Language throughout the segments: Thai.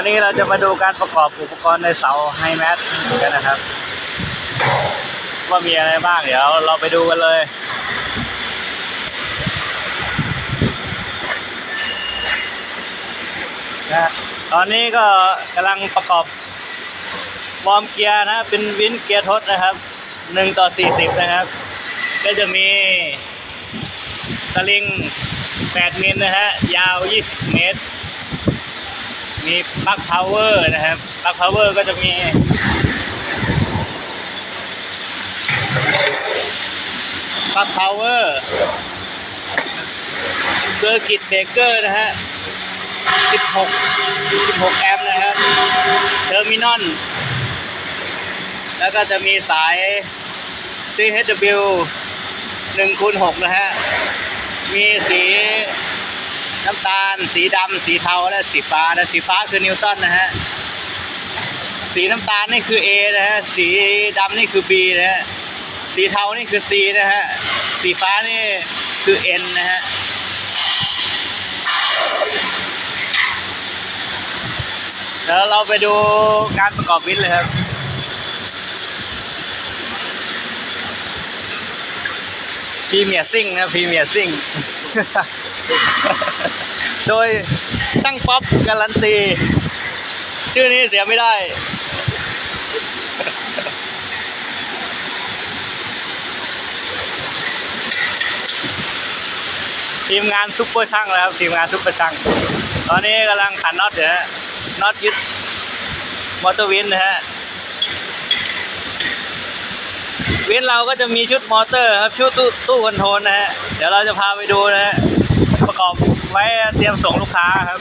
วันนี้เราจะมาดูการประกอบอุปกรณ์ในเสาไฮแมทกันนะครับ ว่ามีอะไรบ้างเดี๋ยวเราไปดูกันเลยนะตอนนี้ก็กำลังประกอบวอร์มเกียร์นะเป็นวินเกียร์ทดนะครับหนึ่งต่อสี่สิบนะครับ ก็จะมีสลิง8มิลนะฮะยาว20เมตร มีปลั๊กพาวเวอร์นะครับปลั๊กพาวเวอร์ก็จะมีปลั๊กพาวเวอร์เซอร์กิตเบเกอร์นะฮะ 16 16 แอมป์นะครับ เทอร์มินอล แล้วก็จะมีสาย CHW 1คูณ6นะฮะ มีสีำตาล สีดำสีเทาและสีฟ้านะสีฟ้าคือนิวตันนะฮะสีน้ำตาลนี่คือ A นะฮะสีดำนี่คือ B นะฮะสีเทานี่คือ C นะฮะสีฟ้านี่คือ N นะฮะเดี๋ยวเราไปดูการประกอบวินเลยครับ พรีเมียร์ซิ่งนะพรีเมียร์ซิ่ง โดยช่างป๊อปการันตี ชื่อนี้เสียไม่ได้ ทีมงานซุปเปอร์ช่างแล้วครับ ทีมงานซุปเปอร์ช่าง ตอนนี้กำลังขันน็อตอยู่ฮะน็อตยึดมอเตอร์วินนะฮะ วินเราก็จะมีชุดมอเตอร์ครับชุดตู้ตู้คอนโทรลนะฮะเดี๋ยวเราจะพาไปดูนะฮะประกอบไว้เตรียมส่งลูกค้าครับ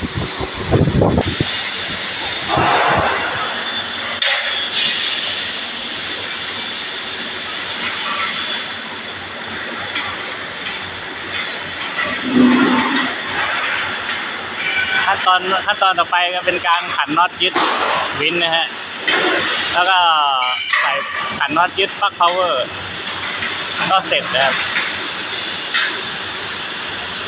ขั้นตอนขั้นตอนต่อไปก็เป็นการขันน็อตยึดวินนะฮะแล้วก็ ขันน็อตยึดปลั๊กพาวเวอร์ก็เสร็จนะครับ